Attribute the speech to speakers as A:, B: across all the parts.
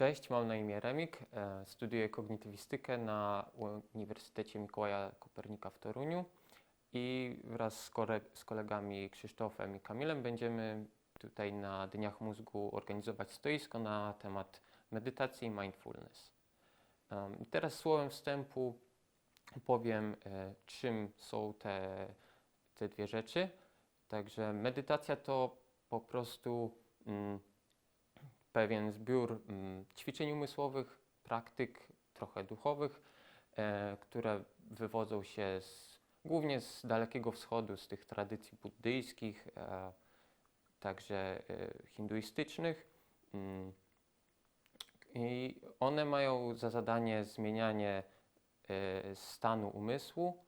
A: Cześć, mam na imię Remik. e, Studiuję kognitywistykę na Uniwersytecie Mikołaja Kopernika w Toruniu i wraz z, z kolegami Krzysztofem i Kamilem będziemy tutaj na Dniach Mózgu organizować stoisko na temat medytacji i mindfulness. Teraz słowem wstępu powiem, e, czym są te, te dwie rzeczy. Także medytacja to po prostu mm, pewien zbiór mm, ćwiczeń umysłowych, praktyk trochę duchowych, e, które wywodzą się z, głównie z Dalekiego Wschodu, z tych tradycji buddyjskich, e, także e, hinduistycznych. Mm. I one mają za zadanie zmienianie stanu umysłu,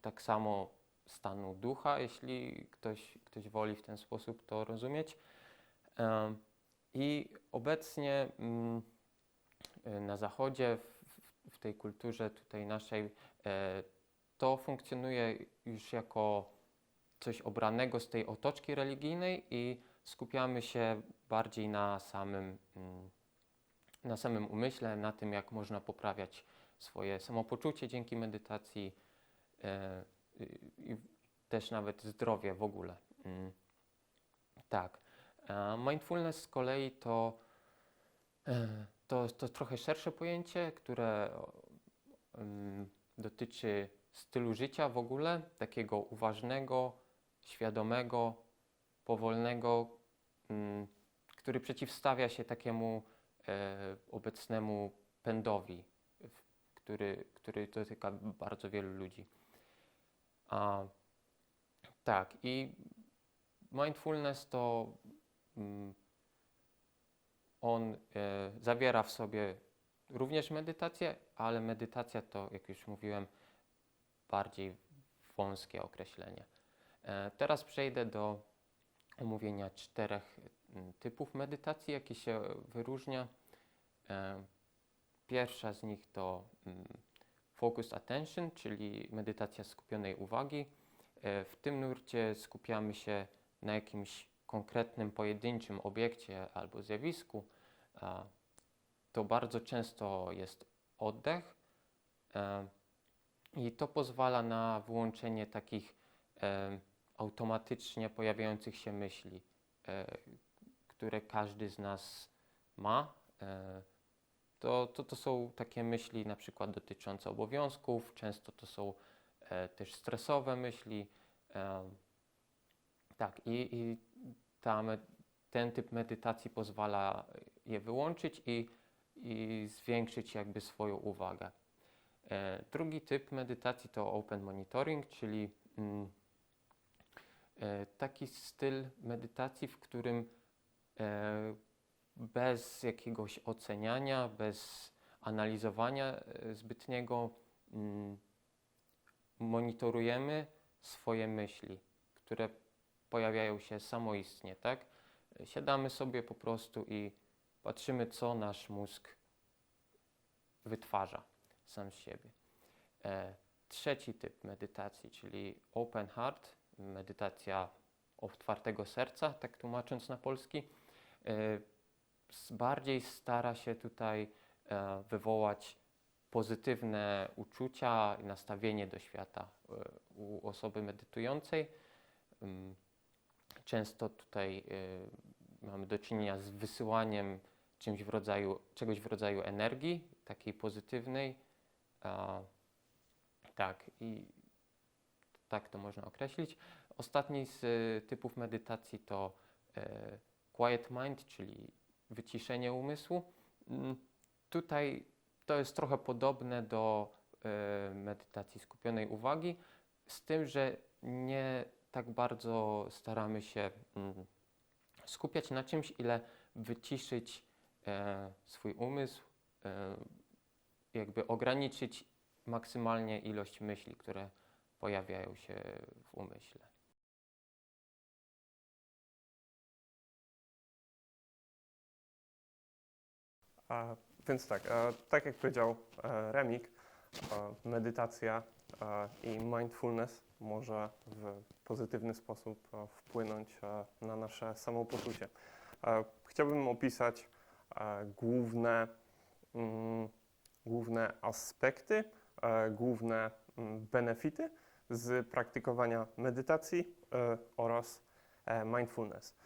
A: tak samo stanu ducha, jeśli ktoś, ktoś woli w ten sposób to rozumieć. I obecnie mm, na Zachodzie, w, tej kulturze tutaj naszej, e, to funkcjonuje już jako coś obranego z tej otoczki religijnej i skupiamy się bardziej na samym, mm, na samym umyśle, na tym, jak można poprawiać swoje samopoczucie dzięki medytacji e, i też nawet zdrowie w ogóle. Mm. Tak. Mindfulness z kolei to, e, to, to trochę szersze pojęcie, które ym, dotyczy stylu życia w ogóle, takiego uważnego, świadomego, powolnego, ym, który przeciwstawia się takiemu e, obecnemu pędowi, który, który dotyka bardzo wielu ludzi. A, tak, i mindfulness to mm, on e, zawiera w sobie również medytację, ale medytacja to, jak już mówiłem, bardziej wąskie określenie. E, teraz przejdę do omówienia czterech mm, typów medytacji, jakie się wyróżnia. E, pierwsza z nich to mm, focused attention, czyli medytacja skupionej uwagi. W tym nurcie skupiamy się na jakimś konkretnym, pojedynczym obiekcie albo zjawisku, to bardzo często jest oddech i to pozwala na wyłączenie takich e, automatycznie pojawiających się myśli, e, które każdy z nas ma. E, to, to, to są takie myśli na przykład dotyczące obowiązków, często to są też stresowe myśli. Tak, i, i ta, ten typ medytacji pozwala je wyłączyć i, i zwiększyć jakby swoją uwagę. E, drugi typ medytacji to open monitoring, czyli mm, e, taki styl medytacji, w którym e, bez jakiegoś oceniania, bez analizowania e, zbytniego mm, monitorujemy swoje myśli, które pojawiają się samoistnie, tak? Siadamy sobie po prostu i patrzymy, co nasz mózg wytwarza sam z siebie. E, trzeci typ medytacji, czyli open heart, medytacja otwartego serca, tak tłumacząc na polski, e, bardziej stara się tutaj e, wywołać pozytywne uczucia i nastawienie do świata e, u osoby medytującej. Często tutaj y, mamy do czynienia z wysyłaniem czymś w rodzaju, czegoś w rodzaju energii, takiej pozytywnej. A, tak, i tak to można określić. Ostatni z y, typów medytacji to y, quiet mind, czyli wyciszenie umysłu. Mm, Tutaj to jest trochę podobne do medytacji skupionej uwagi, z tym, że nie tak bardzo staramy się mm, skupiać na czymś, ile wyciszyć e, swój umysł, e, jakby ograniczyć maksymalnie ilość myśli, które pojawiają się w umyśle.
B: A, więc tak, tak jak powiedział e, Remik, medytacja i mindfulness może w pozytywny sposób e, wpłynąć e, na nasze samopoczucie. E, chciałbym opisać główne, mm, główne aspekty, główne mm, benefity z praktykowania medytacji oraz mindfulness.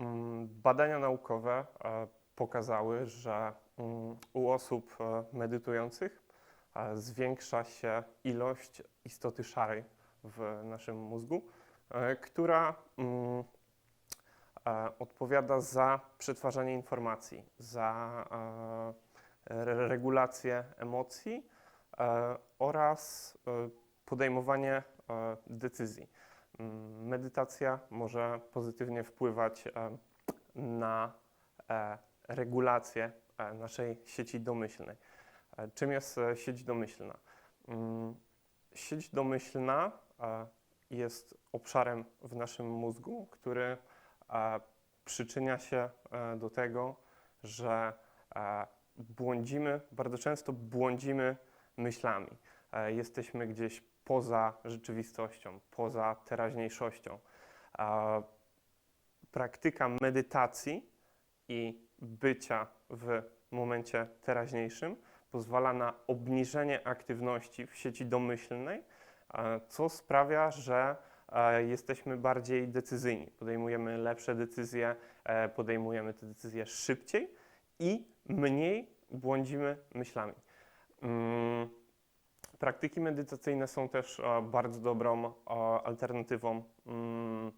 B: Mm, Badania naukowe pokazały, że u osób medytujących zwiększa się ilość istoty szarej w naszym mózgu, e, która mm, e, odpowiada za przetwarzanie informacji, za e, re- regulację emocji oraz podejmowanie decyzji. Mm, Medytacja może pozytywnie wpływać na regulację naszej sieci domyślnej. Czym jest sieć domyślna? Mm, Sieć domyślna jest obszarem w naszym mózgu, który przyczynia się e, do tego, że błądzimy, bardzo często błądzimy myślami. E, Jesteśmy gdzieś poza rzeczywistością, poza teraźniejszością. Praktyka medytacji i bycia w momencie teraźniejszym pozwala na obniżenie aktywności w sieci domyślnej, co sprawia, że e, jesteśmy bardziej decyzyjni, podejmujemy lepsze decyzje, e, podejmujemy te decyzje szybciej i mniej błądzimy myślami. Mm, Praktyki medytacyjne są też e, bardzo dobrą alternatywą mm,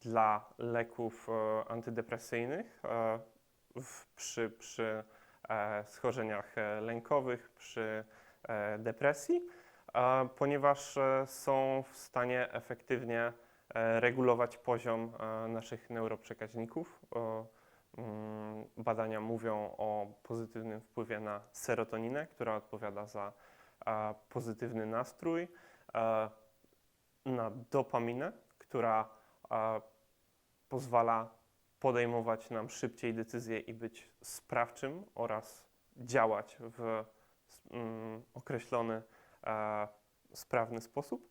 B: dla leków antydepresyjnych przy, przy schorzeniach lękowych, przy depresji, ponieważ e, są w stanie efektywnie e, regulować poziom e, naszych neuroprzekaźników. Mm, Badania mówią o pozytywnym wpływie na serotoninę, która odpowiada za pozytywny nastrój, na dopaminę, która pozwala podejmować nam szybciej decyzje i być sprawczym oraz działać w mm, określony, sprawny sposób.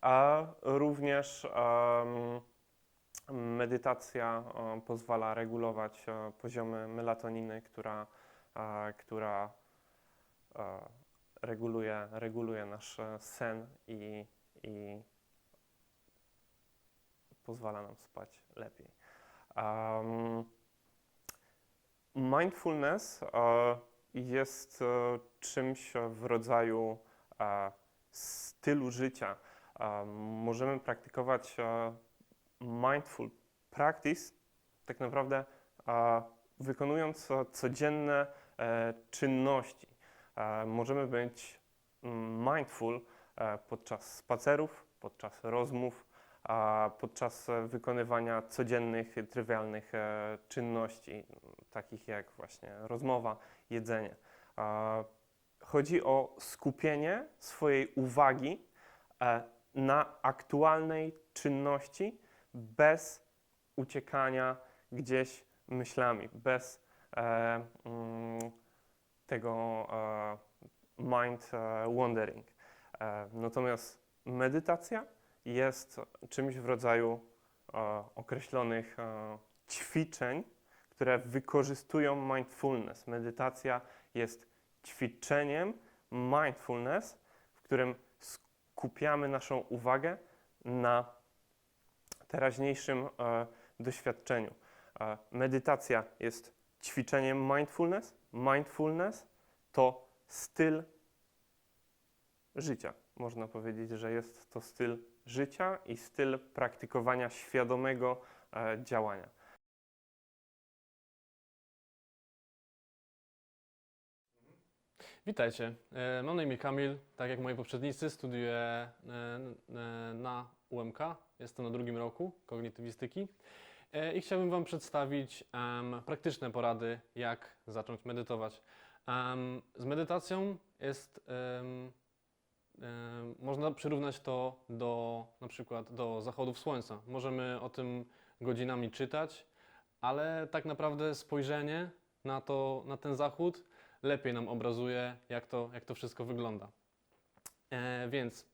B: A również medytacja e, pozwala regulować e, poziomy melatoniny, która, e, która e, reguluje, reguluje nasz e, sen i, i pozwala nam spać lepiej. Mindfulness e, jest e, czymś w rodzaju e, stylu życia. Możemy praktykować e, mindful practice tak naprawdę wykonując e, codzienne e, czynności. Możemy być mm, mindful podczas spacerów, podczas rozmów, podczas wykonywania codziennych, trywialnych czynności, takich jak właśnie rozmowa, jedzenie. Chodzi o skupienie swojej uwagi e, na aktualnej czynności bez uciekania gdzieś myślami, bez e, mm, tego e, mind wandering. Natomiast medytacja jest czymś w rodzaju określonych ćwiczeń, które wykorzystują mindfulness. Medytacja jest ćwiczeniem mindfulness, w którym skupiamy naszą uwagę na teraźniejszym e, doświadczeniu. E, medytacja jest ćwiczeniem mindfulness. Mindfulness to styl życia. Można powiedzieć, że jest to styl życia i styl praktykowania świadomego e, działania.
C: Witajcie. E, Mam na imię Kamil. Tak jak moi poprzednicy, studiuję e, e, na UMK. Jestem na drugim roku kognitywistyki. I chciałbym Wam przedstawić praktyczne porady, jak zacząć medytować. Z medytacją jest. można przyrównać to do na przykład do zachodów słońca. Możemy o tym godzinami czytać, ale tak naprawdę spojrzenie na, to, na ten zachód lepiej nam obrazuje, jak to, jak to wszystko wygląda. E, więc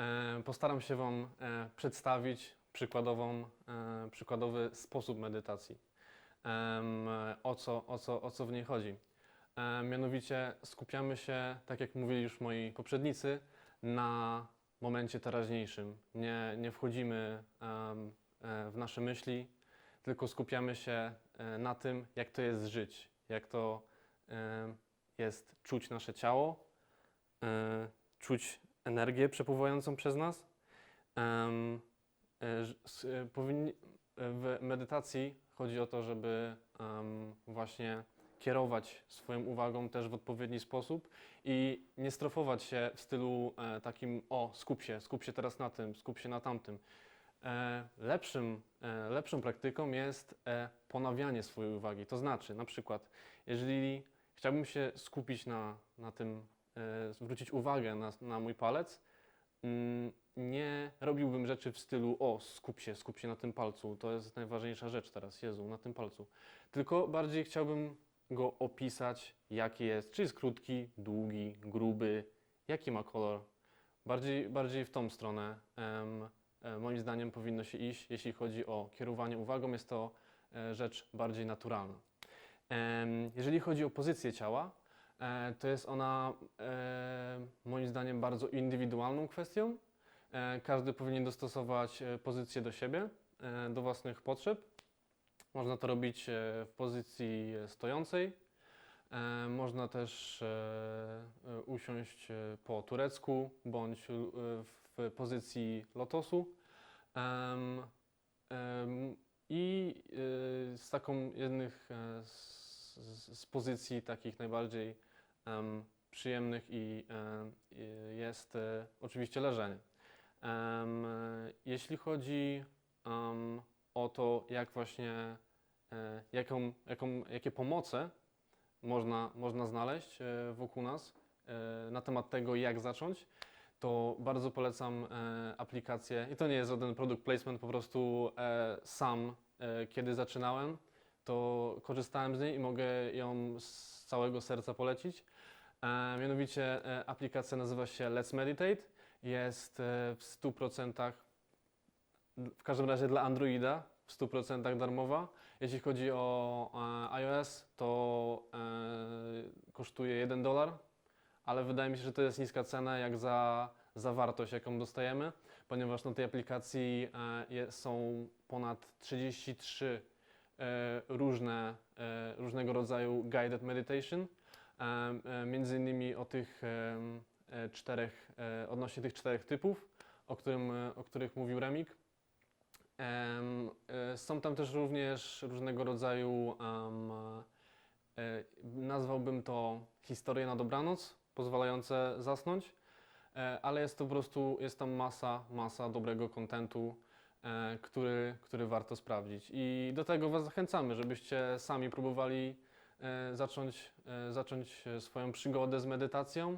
C: e, postaram się Wam e, przedstawić przykładową, e, przykładowy sposób medytacji. em, o, co, o, co, o co w niej chodzi. E, Mianowicie skupiamy się, tak jak mówili już moi poprzednicy, na momencie teraźniejszym. Nie, nie wchodzimy e, w nasze myśli, tylko skupiamy się e, na tym, jak to jest żyć, jak to e, jest czuć nasze ciało, e, czuć energię przepływającą przez nas. Powinni, w medytacji chodzi o to, żeby właśnie kierować swoją uwagą też w odpowiedni sposób i nie strofować się w stylu e, takim o, skup się, skup się teraz na tym, skup się na tamtym. E, lepszym, e, lepszą praktyką jest ponawianie swojej uwagi. To znaczy, na przykład, jeżeli chciałbym się skupić na, na tym, e, zwrócić uwagę na, na mój palec, mm, nie robiłbym rzeczy w stylu o, skup się, skup się na tym palcu, to jest najważniejsza rzecz teraz, Jezu, na tym palcu. Tylko bardziej chciałbym go opisać, jaki jest, czy jest krótki, długi, gruby, jaki ma kolor. Bardziej, bardziej w tą stronę em, e, moim zdaniem powinno się iść, jeśli chodzi o kierowanie uwagą, jest to e, rzecz bardziej naturalna. Jeżeli chodzi o pozycję ciała, e, to jest ona e, moim zdaniem bardzo indywidualną kwestią. E, Każdy powinien dostosować pozycję do siebie, do własnych potrzeb. Można to robić w pozycji stojącej. Można też usiąść po turecku bądź w pozycji lotosu. I z taką jednych z, z- pozycji takich najbardziej em, przyjemnych i, jest e, oczywiście leżenie. E, jeśli chodzi em, o to, jak właśnie, e, jaką, jaką, jakie pomoce można, można znaleźć wokół nas na temat tego, jak zacząć, to bardzo polecam aplikację. I to nie jest żaden product placement, po prostu sam, kiedy zaczynałem, to korzystałem z niej i mogę ją z całego serca polecić. E, mianowicie e, aplikacja nazywa się Let's Meditate. Jest e, w 100%, w każdym razie dla Androida, w 100% darmowa. Jeśli chodzi o e, iOS, to e, kosztuje 1 dolar, ale wydaje mi się, że to jest niska cena jak za, za wartość, jaką dostajemy, ponieważ na tej aplikacji e, są ponad 33 e, różne, e, różnego rodzaju guided meditation. E, e, między innymi o tych e, czterech, e, odnośnie tych czterech typów, o, którym, e, o których mówił Remik. Em, e, Są tam też również różnego rodzaju, e, nazwałbym to historie na dobranoc, pozwalające zasnąć, e, ale jest to po prostu, jest tam masa, masa dobrego kontentu, e, który, który warto sprawdzić. I do tego Was zachęcamy, żebyście sami próbowali e, zacząć, e, zacząć e, swoją przygodę z medytacją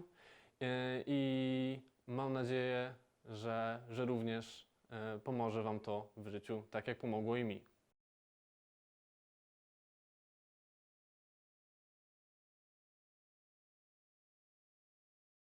C: e, i mam nadzieję, że, że również e, pomoże Wam to w życiu, tak jak pomogło i mi.